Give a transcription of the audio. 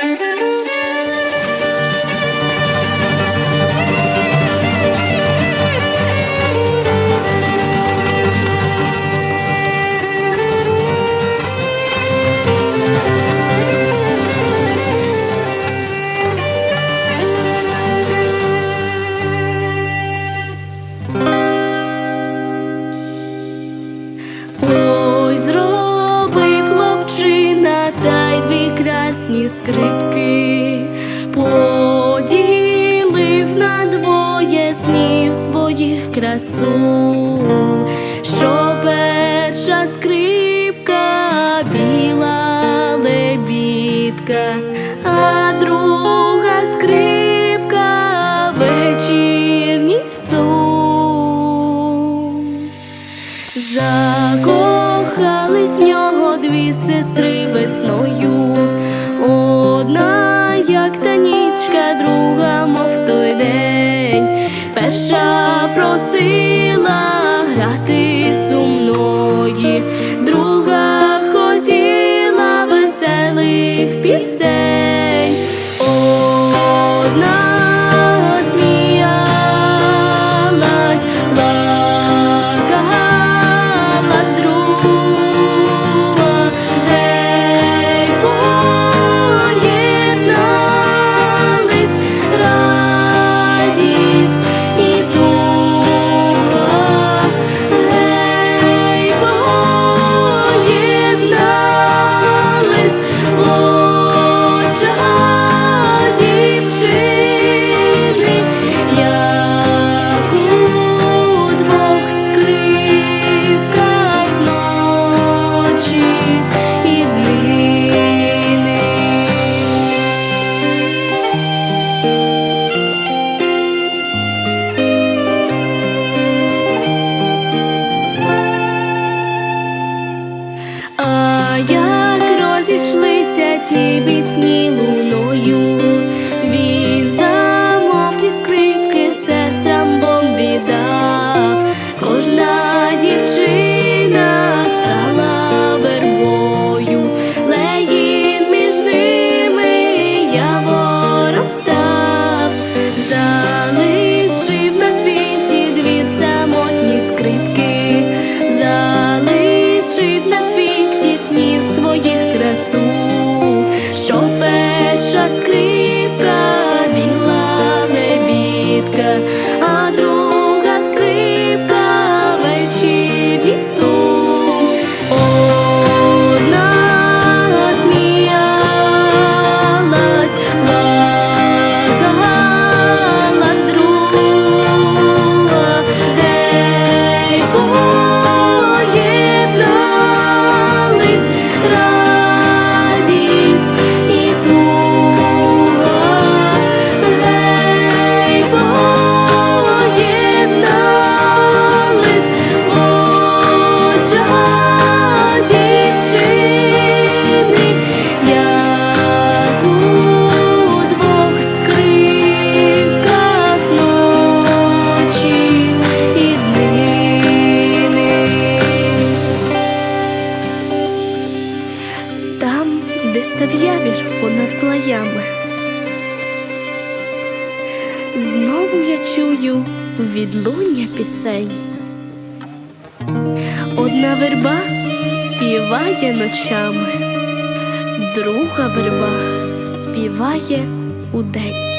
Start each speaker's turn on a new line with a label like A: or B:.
A: Thank you. пісні скрипки, поділив на двоє снів своїх красу. сила грати сумної, друга хотіла веселих пісень. Одна тебе снится. раскрыть. Десь став явір понад плаями. Знову я чую відлуння пісень. Одна верба співає ночами, друга верба співає удень.